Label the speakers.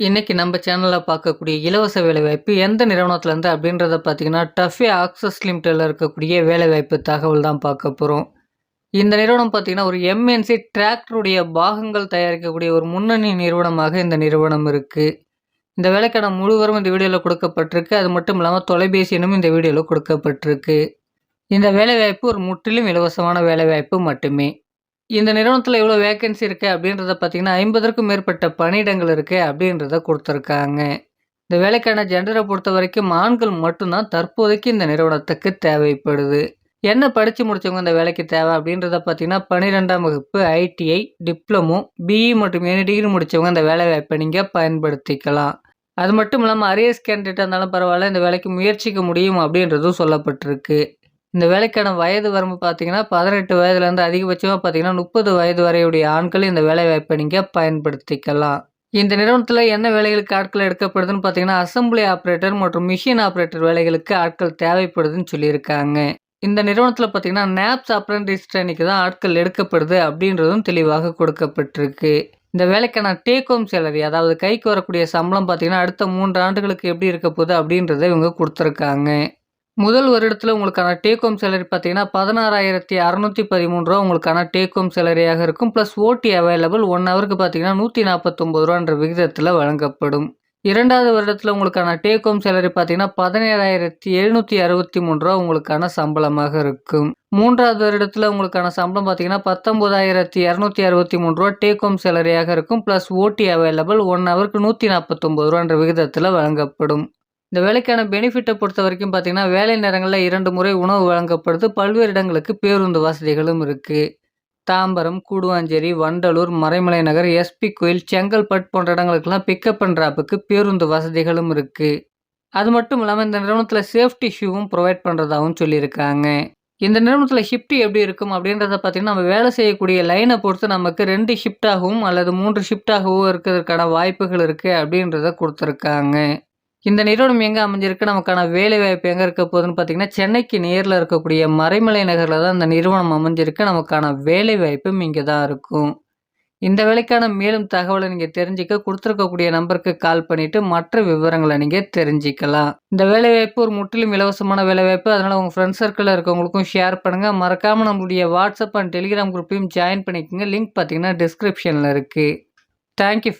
Speaker 1: இன்றைக்கி நம்ம சேனலில் பார்க்கக்கூடிய இலவச வேலைவாய்ப்பு எந்த நிறுவனத்துலேருந்து அப்படின்றத பார்த்தீங்கன்னா, டஃபே ஆக்சஸ் லிமிட்டெட்ல இருக்கக்கூடிய வேலைவாய்ப்பு தகவல் தான் பார்க்க போகிறோம் இந்த நிறுவனம் பார்த்தீங்கன்னா, ஒரு எம்.என்.சி டிராக்டருடைய பாகங்கள் தயாரிக்கக்கூடிய ஒரு முன்னணி நிறுவனமாக இந்த நிறுவனம் இருக்குது இந்த வேலைக்கான முழுவரும் இந்த வீடியோவில் கொடுக்கப்பட்டிருக்கு. அது மட்டும் இல்லாமல் தொலைபேசி எண்ணும் இந்த வீடியோவில் கொடுக்கப்பட்டிருக்கு. இந்த வேலைவாய்ப்பு ஒரு முற்றிலும் இலவசமான வேலைவாய்ப்பு மட்டுமே. இந்த நிறுவனத்தில் எவ்வளோ வேக்கன்சி இருக்குது அப்படின்றத பார்த்தீங்கன்னா, 50ற்கும் மேற்பட்ட பணியிடங்கள் இருக்குது அப்படின்றத கொடுத்துருக்காங்க இந்த வேலைக்கான ஜென்ரலை பொறுத்த வரைக்கும் ஆண்கள் மட்டும்தான் தற்போதைக்கு இந்த நிறுவனத்துக்கு தேவைப்படுது. என்ன படித்து முடித்தவங்க இந்த வேலைக்கு தேவை அப்படின்றத பார்த்தீங்கன்னா, 12ஆம் வகுப்பு, ஐடிஐ, டிப்ளமோ, பிஇ மற்றும் எனி டிகிரி முடித்தவங்க இந்த வேலைவாய்ப்ப நீங்கள் பயன்படுத்திக்கலாம். அது மட்டும் இல்லாமல் அரியஸ் கேண்டிடேட்டாக இருந்தாலும் பரவாயில்ல இந்த வேலைக்கு முயற்சிக்க முடியும் அப்படின்றதும் சொல்லப்பட்டிருக்கு. இந்த வேலைக்கான வயது வரம்பு பார்த்தீங்கன்னா, பதினெட்டு வயதுலேருந்து அதிகபட்சமாக பார்த்தீங்கன்னா, 30 வயது வரையுடைய ஆண்கள் இந்த வேலைவாய்ப்ப நீங்கள் பயன்படுத்திக்கலாம். இந்த நிறுவனத்தில் என்ன வேலைகளுக்கு ஆட்கள் எடுக்கப்படுதுன்னு பார்த்தீங்கன்னா, அசெம்பிளி ஆப்ரேட்டர் மற்றும் மிஷின் ஆப்ரேட்டர் வேலைகளுக்கு ஆட்கள் தேவைப்படுதுன்னு சொல்லியிருக்காங்க. இந்த நிறுவனத்தில் பார்த்தீங்கன்னா, நேப்ஸ் அப்ரண்டிஸ் ட்ரெய்னிக்கு தான் ஆட்கள் எடுக்கப்படுது அப்படின்றதும் தெளிவாக கொடுக்கப்பட்டிருக்கு. இந்த வேலைக்கான டேக் ஹோம் சேலரி அதாவது கைக்கு வரக்கூடிய சம்பளம் பார்த்தீங்கன்னா, அடுத்த மூன்று ஆண்டுகளுக்கு எப்படி இருக்க போகுது அப்படின்றத இவங்க கொடுத்துருக்காங்க முதல் வருடத்தில் உங்களுக்கான டேக் ஹோம் சேலரி பார்த்தீங்கன்னா, பதினாறாயிரத்தி அறநூற்றி பதிமூணு ரூபா உங்களுக்கான டேக் ஹோம் சேலரியாக இருக்கும். ப்ளஸ் ஓடி அவைலபிள் ஒன் ஹவருக்கு பார்த்தீங்கன்னா, நூற்றி நாற்பத்தொம்பது ரூபான்ற விகிதத்தில் வழங்கப்படும். இரண்டாவது வருடத்தில் உங்களுக்கான டேக் ஹோம் சேலரி பார்த்தீங்கன்னா, பதினேழாயிரத்தி எழுநூற்றி அறுபத்தி மூணு ரூபா உங்களுக்கான சம்பளமாக இருக்கும். மூன்றாவது வருடத்தில் உங்களுக்கான சம்பளம் பார்த்தீங்கன்னா, பத்தொம்போதாயிரத்தி இரநூத்தி அறுபத்தி மூணு ரூபா டேக் ஹோம் சேலரியாக இருக்கும். ப்ளஸ் ஓடி அவைலபிள் ஒன் ஹவருக்கு நூற்றி நாற்பத்தொம்பது ரூபான்ற விகிதத்தில் வழங்கப்படும். இந்த வேலைக்கான பெனிஃபிட்டை பொறுத்த வரைக்கும் பார்த்தீங்கன்னா, வேலை நேரங்களில் இரண்டு முறை உணவு வழங்கப்படுது. பல்வேறு இடங்களுக்கு பேருந்து வசதிகளும் இருக்குது தாம்பரம், கூடுவாஞ்சேரி, வண்டலூர், மறைமலை நகர், எஸ்.பி. கோயில், செங்கல்பட் போன்ற இடங்களுக்கெல்லாம் பிக்கப் அண்ட் ட்ராப்புக்கு பேருந்து வசதிகளும் இருக்குது அது மட்டும் இல்லாமல் இந்த நிறுவனத்தில் சேஃப்டி ஷூவும் ப்ரொவைட் பண்ணுறதாகவும் சொல்லியிருக்காங்க. இந்த நிறுவனத்தில் ஷிஃப்ட் எப்படி இருக்கும் அப்படின்றத பார்த்தீங்கன்னா, நம்ம வேலை செய்யக்கூடிய லைனை பொறுத்து நமக்கு ரெண்டு ஷிஃப்டாகவும் அல்லது 3 ஷிஃப்ட்டாகவோ இருக்கிறதுக்கான வாய்ப்புகள் இருக்குது அப்படின்றத கொடுத்துருக்காங்க இந்த நிறுவனம் எங்கே அமைஞ்சிருக்கு, நமக்கான வேலைவாய்ப்பு எங்கே இருக்க போகுதுன்னு பார்த்தீங்கன்னா, சென்னைக்கு நேரில் இருக்கக்கூடிய மறைமலை நகரில் தான் இந்த நிறுவனம் அமைஞ்சிருக்கு. நமக்கான வேலைவாய்ப்பும் இங்கே தான் இருக்கும். இந்த வேலைக்கான மேலும் தகவலை நீங்கள் தெரிஞ்சுக்க கொடுத்துருக்கக்கூடிய நம்பருக்கு கால் பண்ணிவிட்டு மற்ற விவரங்களை நீங்கள் தெரிஞ்சுக்கலாம். இந்த வேலைவாய்ப்பு ஒரு முற்றிலும் இலவசமான வேலைவாய்ப்பு. அதனால் உங்கள் ஃப்ரெண்ட்ஸ் சர்க்கிளில் இருக்கவங்களுக்கும் ஷேர் பண்ணுங்கள் மறக்காமல் நம்மளுடைய வாட்ஸ்அப் அண்ட் டெலிகிராம் குரூப்பையும் ஜாயின் பண்ணிக்கங்க. லிங்க் பார்த்தீங்கன்னா, டிஸ்கிரிப்ஷனில் இருக்குது தேங்க் யூ